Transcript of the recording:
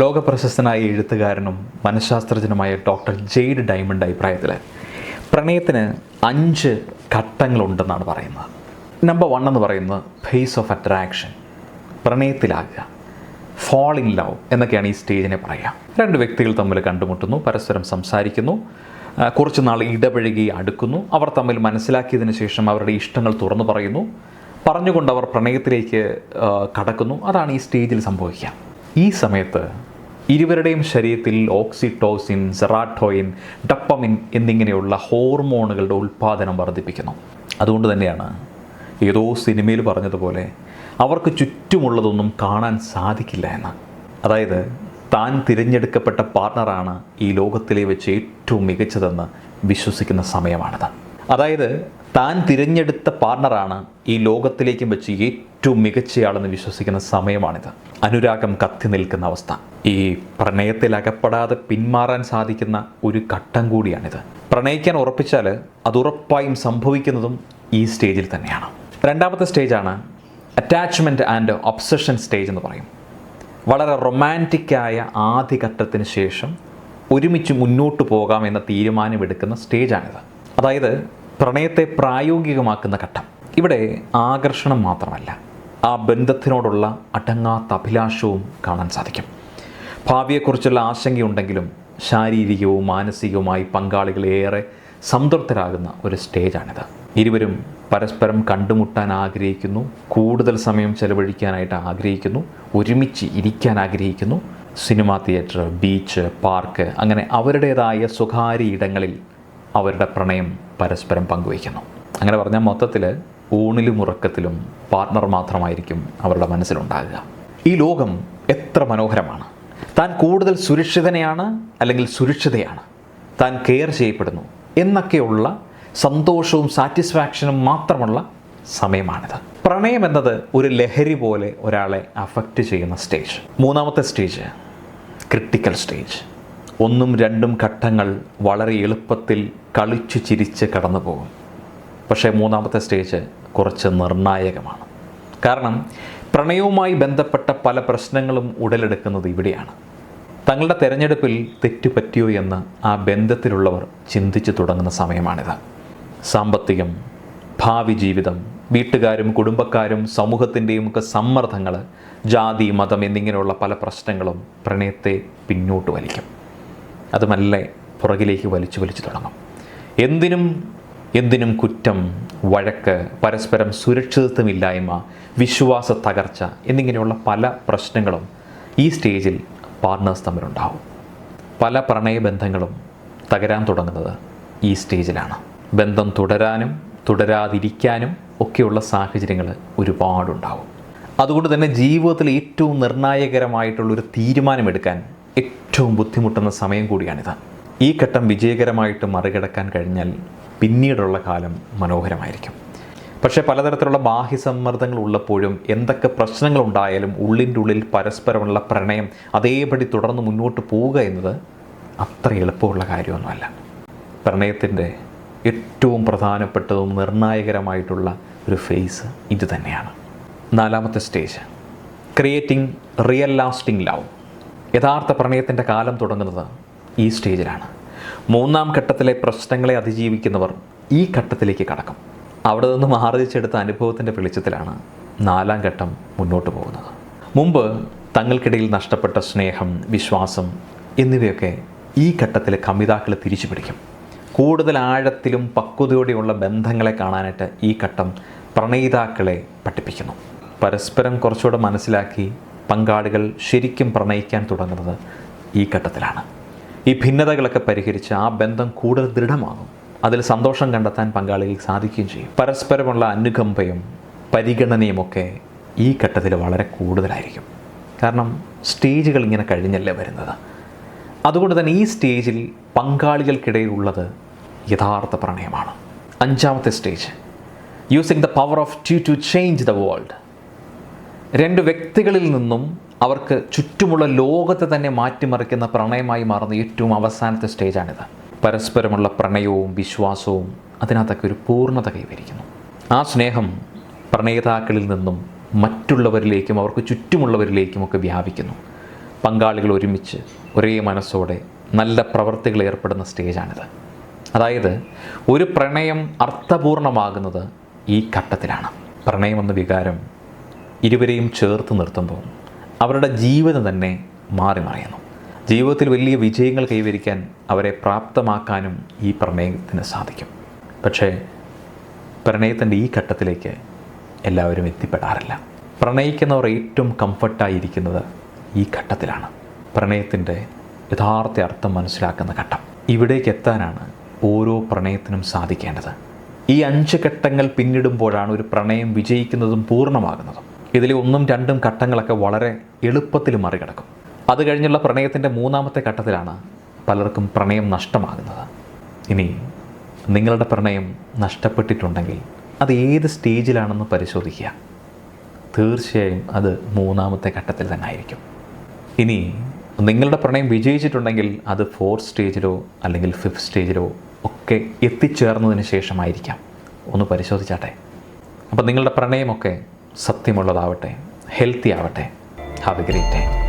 ലോകപ്രശസ്തനായ എഴുത്തുകാരനും മനഃശാസ്ത്രജ്ഞനുമായ doctor jade diamond അഭിപ്രായത്തിൽ പ്രണയത്തിന് അഞ്ച് ഘട്ടങ്ങളുണ്ടെന്നാണ് പറയുന്നത്. നമ്പർ വൺ എന്ന് പറയുന്നത് ഫേസ് ഓഫ് അട്രാക്ഷൻ പ്രണയത്തിലാകുക ഫോൾ ഇൻ ലവ് എന്നൊക്കെയാണ് ഈ സ്റ്റേജിനെ പറയുക. രണ്ട് വ്യക്തികൾ തമ്മിൽ കണ്ടുമുട്ടുന്നു പരസ്പരം സംസാരിക്കുന്നു കുറച്ച് നാൾ ഇടപഴകി അടുക്കുന്നു അവർ തമ്മിൽ മനസ്സിലാക്കിയതിന് ശേഷം അവരുടെ ഇഷ്ടങ്ങൾ തുറന്നു പറയുന്നു പറഞ്ഞുകൊണ്ട് അവർ പ്രണയത്തിലേക്ക് കടക്കുന്നു. അതാണ് ഈ സ്റ്റേജിൽ സംഭവിക്കുക. ഈ സമയത്ത് ഇരുവരുടെയും ശരീരത്തിൽ ഓക്സിറ്റോസിൻ സെറാട്ടോയിൻ ഡപ്പമിൻ എന്നിങ്ങനെയുള്ള ഹോർമോണുകളുടെ ഉൽപ്പാദനം വർദ്ധിപ്പിക്കുന്നു. അതുകൊണ്ട് തന്നെയാണ് ഏതോ സിനിമയിൽ പറഞ്ഞതുപോലെ അവർക്ക് ചുറ്റുമുള്ളതൊന്നും കാണാൻ സാധിക്കില്ല എന്ന്. അതായത് താൻ തിരഞ്ഞെടുക്കപ്പെട്ട പാർട്ണറാണ് ഈ ലോകത്തിലെ വെച്ച് ഏറ്റവും മികച്ചതെന്ന് വിശ്വസിക്കുന്ന സമയമാണിത്. അതായത് താൻ തിരഞ്ഞെടുത്ത പാർട്ണറാണ് ഈ ലോകത്തിലേക്കും വെച്ച് ഏറ്റവും മികച്ചയാളെന്ന് വിശ്വസിക്കുന്ന സമയമാണിത്. അനുരാഗം കത്തി നിൽക്കുന്ന അവസ്ഥ. ഈ പ്രണയത്തിൽ അകപ്പെടാതെ പിന്മാറാൻ സാധിക്കുന്ന ഒരു ഘട്ടം കൂടിയാണിത്. പ്രണയിക്കാൻ ഉറപ്പിച്ചാൽ അത് ഉറപ്പായും സംഭവിക്കുന്നതും ഈ സ്റ്റേജിൽ തന്നെയാണ്. രണ്ടാമത്തെ സ്റ്റേജാണ് അറ്റാച്ച്മെന്റ് ആൻഡ് ഒബ്സഷൻ സ്റ്റേജ് എന്ന് പറയും. വളരെ റൊമാന്റിക്കായ ആദ്യ ഘട്ടത്തിന് ശേഷം ഒരുമിച്ച് മുന്നോട്ട് പോകാം എന്ന തീരുമാനമെടുക്കുന്ന സ്റ്റേജാണിത്. അതായത് പ്രണയത്തെ പ്രായോഗികമാക്കുന്ന ഘട്ടം. ഇവിടെ ആകർഷണം മാത്രമല്ല. ആ ബന്ധത്തിനോടുള്ള അടങ്ങാത്ത അഭിലാഷവും കാണാൻ സാധിക്കും. ഭാവിയെക്കുറിച്ചുള്ള ആശങ്കയുണ്ടെങ്കിലും ശാരീരികവും മാനസികവുമായി പങ്കാളികളേറെ സംതൃപ്തരാകുന്ന ഒരു സ്റ്റേജാണിത്. ഇരുവരും പരസ്പരം കണ്ടുമുട്ടാൻ ആഗ്രഹിക്കുന്നു കൂടുതൽ സമയം ചെലവഴിക്കാനായിട്ട് ആഗ്രഹിക്കുന്നു ഒരുമിച്ച് ഇരിക്കാൻ ആഗ്രഹിക്കുന്നു. സിനിമാ തിയേറ്റർ ബീച്ച് പാർക്ക് അങ്ങനെ അവരുടേതായ സ്വകാര്യ ഇടങ്ങളിൽ അവരുടെ പ്രണയം പരസ്പരം പങ്കുവയ്ക്കുന്നു. അങ്ങനെ പറഞ്ഞാൽ മൊത്തത്തിൽ ഊണിലും ഉറക്കത്തിലും പാർട്ണർ മാത്രമായിരിക്കും അവരുടെ മനസ്സിലുണ്ടാകുക. ഈ ലോകം എത്ര മനോഹരമാണ്. താൻ കൂടുതൽ സുരക്ഷിതനെയാണ് അല്ലെങ്കിൽ സുരക്ഷിതയാണ്. താൻ കെയർ ചെയ്യപ്പെടുന്നു എന്നൊക്കെയുള്ള സന്തോഷവും സാറ്റിസ്ഫാക്ഷനും മാത്രമുള്ള സമയമാണിത്. പ്രണയം എന്നത് ഒരു ലഹരി പോലെ ഒരാളെ അഫക്റ്റ് ചെയ്യുന്ന സ്റ്റേജ് മൂന്നാമത്തെ സ്റ്റേജ് ക്രിട്ടിക്കൽ സ്റ്റേജ് ഒന്നും രണ്ടും ഘട്ടങ്ങൾ വളരെ എളുപ്പത്തിൽ കളിച്ചു ചിരിച്ച് കടന്നു പോകും പക്ഷേ മൂന്നാമത്തെ സ്റ്റേജ് കുറച്ച് നിർണായകമാണ്. കാരണം പ്രണയവുമായി ബന്ധപ്പെട്ട പല പ്രശ്നങ്ങളും ഉടലെടുക്കുന്നത് ഇവിടെയാണ്. തങ്ങളുടെ തെരഞ്ഞെടുപ്പിൽ തെറ്റുപറ്റിയോ എന്ന് ആ ബന്ധത്തിലുള്ളവർ ചിന്തിച്ചു തുടങ്ങുന്ന സമയമാണിത്. സാമ്പത്തികം ഭാവി ജീവിതം വീട്ടുകാരും കുടുംബക്കാരും സമൂഹത്തിന്റെയും ഒക്കെ സമ്മർദ്ദങ്ങൾ ജാതി മതം എന്നിങ്ങനെയുള്ള പല പ്രശ്നങ്ങളും പ്രണയത്തെ പിന്നോട്ട് വലിക്കും. അതുമല്ലേ മെല്ലെ പുറകിലേക്ക് വലിച്ചു വലിച്ചു തുടങ്ങും. എന്തിനും എന്തിനും കുറ്റം വഴക്ക് പരസ്പരം സുരക്ഷിതത്വമില്ലായ്മ വിശ്വാസ തകർച്ച എന്നിങ്ങനെയുള്ള പല പ്രശ്നങ്ങളും ഈ സ്റ്റേജിൽ പാർട്ട്നേഴ്സ് തമ്മിലുണ്ടാവും. പല പ്രണയബന്ധങ്ങളും തകരാൻ തുടങ്ങുന്നത് ഈ സ്റ്റേജിലാണ്. ബന്ധം തുടരാനും തുടരാതിരിക്കാനും ഒക്കെയുള്ള സാഹചര്യങ്ങൾ ഒരുപാടുണ്ടാവും. അതുകൊണ്ട് തന്നെ ജീവിതത്തിൽ ഏറ്റവും നിർണായകരമായിട്ടുള്ളൊരു തീരുമാനമെടുക്കാൻ ഏറ്റവും ബുദ്ധിമുട്ടുന്ന സമയം കൂടിയാണിത്. ഈ ഘട്ടം വിജയകരമായിട്ട് മറികടക്കാൻ കഴിഞ്ഞാൽ പിന്നീടുള്ള കാലം മനോഹരമായിരിക്കും. പക്ഷേ പലതരത്തിലുള്ള ബാഹ്യ സമ്മർദ്ദങ്ങൾ ഉള്ളപ്പോഴും എന്തൊക്കെ പ്രശ്നങ്ങൾ ഉണ്ടായാലും ഉള്ളിന്റെ ഉള്ളിൽ പരസ്പരമുള്ള പ്രണയം അതേപടി തുടർന്ന് മുന്നോട്ട് പോവുക എന്നത് അത്ര എളുപ്പമുള്ള കാര്യമൊന്നുമല്ല. പ്രണയത്തിന്റെ ഏറ്റവും പ്രധാനപ്പെട്ടതും നിർണായകരമായിട്ടുള്ള ഒരു ഫേസ് ഇത് തന്നെയാണ്. നാലാമത്തെ stage creating real lasting love യഥാർത്ഥ പ്രണയത്തിന്റെ കാലം തുടങ്ങുന്നത് ഈ സ്റ്റേജിലാണ് മൂന്നാം ഘട്ടത്തിലെ പ്രശ്നങ്ങളെ അതിജീവിക്കുന്നവർ ഈ ഘട്ടത്തിലേക്ക് കടക്കും. അവിടെ നിന്ന് മാറിച്ചെടുത്ത അനുഭവത്തിന്റെ വെളിച്ചത്തിലാണ് നാലാം ഘട്ടം മുന്നോട്ട് പോകുന്നത്. മുമ്പ് തങ്ങൾക്കിടയിൽ നഷ്ടപ്പെട്ട സ്നേഹം വിശ്വാസം എന്നിവയൊക്കെ ഈ ഘട്ടത്തിലെ കമിതാക്കൾ തിരിച്ചു പിടിക്കും. കൂടുതൽ ആഴത്തിലും പക്വതയോടെയുള്ള ബന്ധങ്ങളെ കാണാനായിട്ട് ഈ ഘട്ടം പ്രണയിതാക്കളെ പഠിപ്പിക്കുന്നു. പരസ്പരം കുറച്ചുകൂടെ മനസ്സിലാക്കി പങ്കാളികൾ ശരിക്കും പ്രണയിക്കാൻ തുടങ്ങുന്നത് ഈ ഘട്ടത്തിലാണ്. ഈ ഭിന്നതകളൊക്കെ പരിഹരിച്ച് ആ ബന്ധം കൂടുതൽ ദൃഢമാകും. അതിൽ സന്തോഷം കണ്ടെത്താൻ പങ്കാളികൾക്ക് സാധിക്കുകയും ചെയ്യും. പരസ്പരമുള്ള അനുകമ്പയും പരിഗണനയുമൊക്കെ ഈ ഘട്ടത്തിൽ വളരെ കൂടുതലായിരിക്കും. കാരണം സ്റ്റേജുകൾ ഇങ്ങനെ കഴിഞ്ഞല്ലേ വരുന്നത്? അതുകൊണ്ട് തന്നെ ഈ സ്റ്റേജിൽ പങ്കാളികൾക്കിടയിലുള്ളത് യഥാർത്ഥ പ്രണയമാണ്. അഞ്ചാമത്തെ stage. Using the power of two to change the world രണ്ട് വ്യക്തികളിൽ നിന്നും അവർക്ക് ചുറ്റുമുള്ള ലോകത്തെ തന്നെ മാറ്റിമറിക്കുന്ന പ്രണയമായി മാറുന്ന ഏറ്റവും അവസാനത്തെ സ്റ്റേജാണിത്. പരസ്പരമുള്ള പ്രണയവും വിശ്വാസവും അതിനകത്തൊക്കെ ഒരു പൂർണത കൈവരിക്കുന്നു. ആ സ്നേഹം പ്രണയിതാക്കളിൽ നിന്നും മറ്റുള്ളവരിലേക്കും അവർക്ക് ചുറ്റുമുള്ളവരിലേക്കുമൊക്കെ വ്യാപിക്കുന്നു. പങ്കാളികൾ ഒരുമിച്ച് ഒരേ മനസ്സോടെ നല്ല പ്രവൃത്തികൾ ഏർപ്പെടുന്ന സ്റ്റേജാണിത്. അതായത് ഒരു പ്രണയം അർത്ഥപൂർണമാകുന്നത് ഈ ഘട്ടത്തിലാണ്. പ്രണയമെന്ന വികാരം ഇരുവരെയും ചേർത്ത് നിർത്തുമ്പോൾ അവരുടെ ജീവിതം തന്നെ മാറി മറിയുന്നു. ജീവിതത്തിൽ വലിയ വിജയങ്ങൾ കൈവരിക്കാൻ അവരെ പ്രാപ്തമാക്കാനും ഈ പ്രണയത്തിന് സാധിക്കും. പക്ഷേ പ്രണയത്തിന്റെ ഈ ഘട്ടത്തിലേക്ക് എല്ലാവരും എത്തിപ്പെടാറില്ല. പ്രണയിക്കുന്നവർ ഏറ്റവും കംഫർട്ടായിരിക്കുന്നത് ഈ ഘട്ടത്തിലാണ്. പ്രണയത്തിന്റെ യഥാർത്ഥ അർത്ഥം മനസ്സിലാക്കുന്ന ഘട്ടം. ഇവിടേക്ക് എത്താനാണ് ഓരോ പ്രണയത്തിനും സാധിക്കേണ്ടത്. ഈ അഞ്ച് ഘട്ടങ്ങൾ പിന്നിടുമ്പോഴാണ് ഒരു പ്രണയം വിജയിക്കുന്നതും പൂർണമാകുന്നതും. ഇതിലെ ഒന്നും രണ്ടും ഘട്ടങ്ങളൊക്കെ വളരെ എളുപ്പത്തിൽ മറികടക്കും. അത് കഴിഞ്ഞുള്ള പ്രണയത്തിന്റെ മൂന്നാമത്തെ ഘട്ടത്തിലാണ് പലർക്കും പ്രണയം നഷ്ടമാകുന്നത്. ഇനി നിങ്ങളുടെ പ്രണയം നഷ്ടപ്പെട്ടിട്ടുണ്ടെങ്കിൽ അത് ഏത് സ്റ്റേജിലാണെന്ന് പരിശോധിക്കുക. തീർച്ചയായും അത് മൂന്നാമത്തെ ഘട്ടത്തിൽ തന്നെ ആയിരിക്കും. ഇനി നിങ്ങളുടെ പ്രണയം വിജയിച്ചിട്ടുണ്ടെങ്കിൽ അത് ഫോർത്ത് സ്റ്റേജിലോ അല്ലെങ്കിൽ ഫിഫ്ത് സ്റ്റേജിലോ ഒക്കെ എത്തിച്ചേർന്നതിന് ശേഷമായിരിക്കാം. ഒന്ന് പരിശോധിച്ചാട്ടെ. അപ്പോൾ നിങ്ങളുടെ പ്രണയമൊക്കെ സത്യമുള്ളതാവട്ടെ ഹെൽത്തി ആവട്ടെ ഹാവ് എ ഗ്രേറ്റ് ഡേ